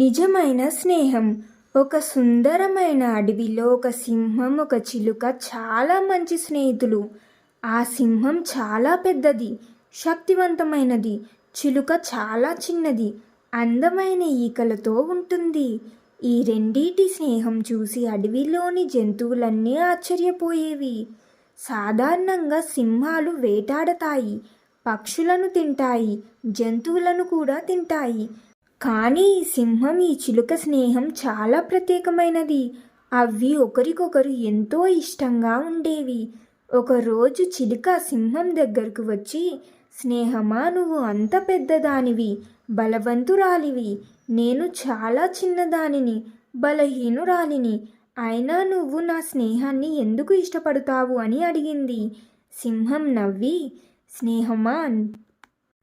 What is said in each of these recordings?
నిజమైన స్నేహం. ఒక సుందరమైన అడవిలో ఒక సింహం ఒక చిలుక చాలా మంచి స్నేహితులు. ఆ సింహం చాలా పెద్దది శక్తివంతమైనది చిలుక చాలా చిన్నది అందమైన ఈకలతో ఉంటుంది. ఈ రెండిటి స్నేహం చూసి అడవిలోని జంతువులన్నీ ఆశ్చర్యపోయేవి. సాధారణంగా సింహాలు వేటాడతాయి పక్షులను తింటాయి జంతువులను కూడా తింటాయి. కానీ ఈ సింహం ఈ చిలుక స్నేహం చాలా ప్రత్యేకమైనది. అవి ఒకరికొకరు ఎంతో ఇష్టంగా ఉండేవి. ఒకరోజు చిలుక సింహం దగ్గరకు వచ్చి స్నేహమా నువ్వు అంత పెద్దదానివి బలవంతురాలివి నేను చాలా చిన్నదానిని బలహీనురాలిని అయినా నువ్వు నా స్నేహాన్ని ఎందుకు ఇష్టపడతావు? అని అడిగింది. సింహం నవ్వి స్నేహమా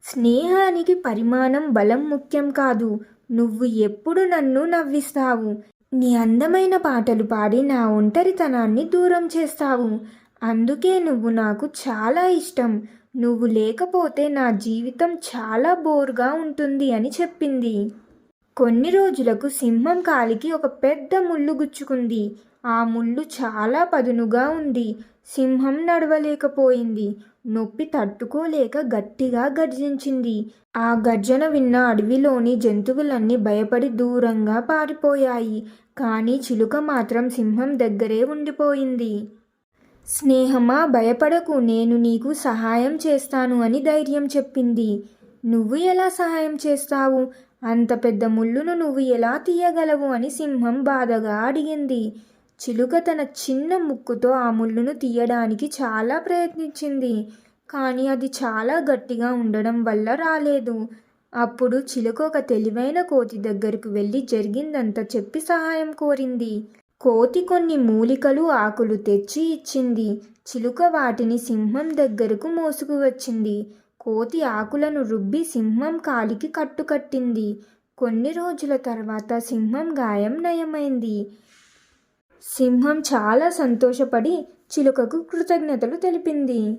స్నేహానికి పరిమాణం బలం ముఖ్యం కాదు. నువ్వు ఎప్పుడు నన్ను నవ్విస్తావు. నీ అందమైన పాటలు పాడి నా ఒంటరితనాన్ని దూరం చేస్తావు. అందుకే నువ్వు నాకు చాలా ఇష్టం. నువ్వు లేకపోతే నా జీవితం చాలా బోర్గా ఉంటుంది అని చెప్పింది. కొన్ని రోజులకు సింహం కాలికి ఒక పెద్ద ముళ్ళు గుచ్చుకుంది. ఆ ముళ్ళు చాలా పదునుగా ఉంది. సింహం నడవలేకపోయింది. నొప్పి తట్టుకోలేక గట్టిగా గర్జించింది. ఆ గర్జన విన్న అడవిలోని జంతువులన్నీ భయపడి దూరంగా పారిపోయాయి. కానీ చిలుక మాత్రం సింహం దగ్గరే ఉండిపోయింది. స్నేహమా? భయపడకు. నేను నీకు సహాయం చేస్తాను అని ధైర్యం చెప్పింది. నువ్వు ఎలా సహాయం చేస్తావు? అంత పెద్ద ముళ్ళును నువ్వు ఎలా తీయగలవు? అని సింహం బాధగా అడిగింది. చిలుక తన చిన్న ముక్కుతో ఆ ముళ్ళును తీయడానికి చాలా ప్రయత్నించింది. కానీ అది చాలా గట్టిగా ఉండడం వల్ల రాలేదు. అప్పుడు చిలుక ఒక తెలివైన కోతి దగ్గరకు వెళ్ళి జరిగిందంతా చెప్పి సహాయం కోరింది. కోతి కొన్ని మూలికలు ఆకులు తెచ్చి ఇచ్చింది. చిలుక వాటిని సింహం దగ్గరకు మోసుకు వచ్చింది. కోతి ఆకులను రుబ్బి సింహం కాలికి కట్టుకట్టింది. కొన్ని రోజుల తర్వాత సింహం గాయం నయమైంది. సింహం చాలా సంతోషపడి చిలుకకు కృతజ్ఞతలు తెలిపింది.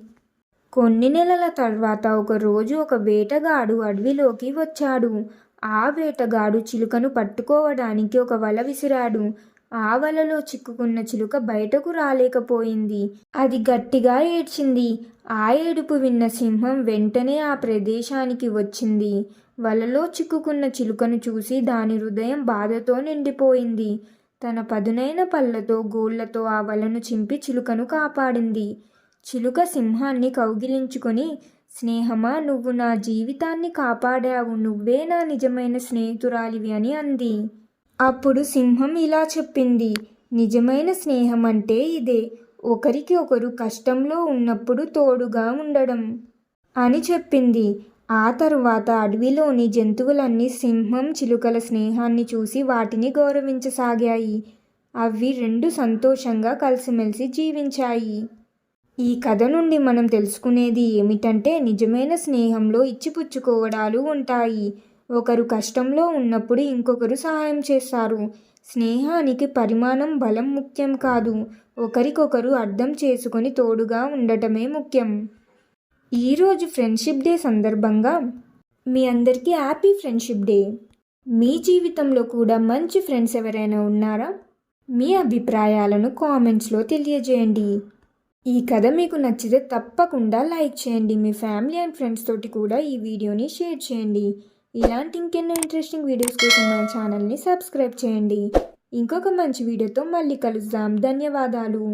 కొన్ని నెలల తర్వాత ఒక రోజు ఒక వేటగాడు అడవిలోకి వచ్చాడు. ఆ వేటగాడు చిలుకను పట్టుకోవడానికి ఒక వల విసిరాడు. ఆ వలలో చిక్కుకున్న చిలుక బయటకు రాలేకపోయింది. అది గట్టిగా ఏడ్చింది. ఆ ఏడుపు విన్న సింహం వెంటనే ఆ ప్రదేశానికి వచ్చింది. వలలో చిక్కుకున్న చిలుకను చూసి దాని హృదయం బాధతో నిండిపోయింది. తన పదునైన పళ్ళతో గోళ్ళతో ఆ వలను చింపి చిలుకను కాపాడింది. చిలుక సింహాన్ని కౌగిలించుకొని స్నేహమా నువ్వు నా జీవితాన్ని కాపాడావు. నువ్వే నా నిజమైన స్నేహితురాలివి అని అంది. అప్పుడు సింహం ఇలా చెప్పింది నిజమైన స్నేహం అంటే ఇదే. ఒకరికి ఒకరు కష్టంలో ఉన్నప్పుడు తోడుగా ఉండడం అని చెప్పింది. ఆ తరువాత అడవిలోని జంతువులన్నీ సింహం చిలుకల స్నేహాన్ని చూసి వాటిని గౌరవించసాగాయి. అవి రెండు సంతోషంగా కలిసిమెలిసి జీవించాయి. ఈ కథ నుండి మనం తెలుసుకునేది ఏమిటంటే నిజమైన స్నేహంలో ఇచ్చిపుచ్చుకోవడాలు ఉంటాయి. ఒకరు కష్టంలో ఉన్నప్పుడు ఇంకొకరు సహాయం చేస్తారు. స్నేహానికి పరిమాణం బలం ముఖ్యం కాదు. ఒకరికొకరు అర్థం చేసుకొని తోడుగా ఉండటమే ముఖ్యం. ఈరోజు ఫ్రెండ్షిప్ డే సందర్భంగా మీ అందరికీ హ్యాపీ ఫ్రెండ్షిప్ డే. మీ జీవితంలో కూడా మంచి ఫ్రెండ్స్ ఎవరైనా ఉన్నారా? మీ అభిప్రాయాలను కామెంట్స్లో తెలియజేయండి. ఈ కథ మీకు నచ్చితే తప్పకుండా లైక్ చేయండి. మీ ఫ్యామిలీ అండ్ ఫ్రెండ్స్ తోటి కూడా ఈ వీడియోని షేర్ చేయండి. ఇలాంటి ఇంకెన్నో ఇంట్రెస్టింగ్ వీడియోస్ కోసం మన ఛానల్ని సబ్స్క్రైబ్ చేయండి. ఇంకొక మంచి వీడియోతో మళ్ళీ కలుద్దాం. ధన్యవాదాలు.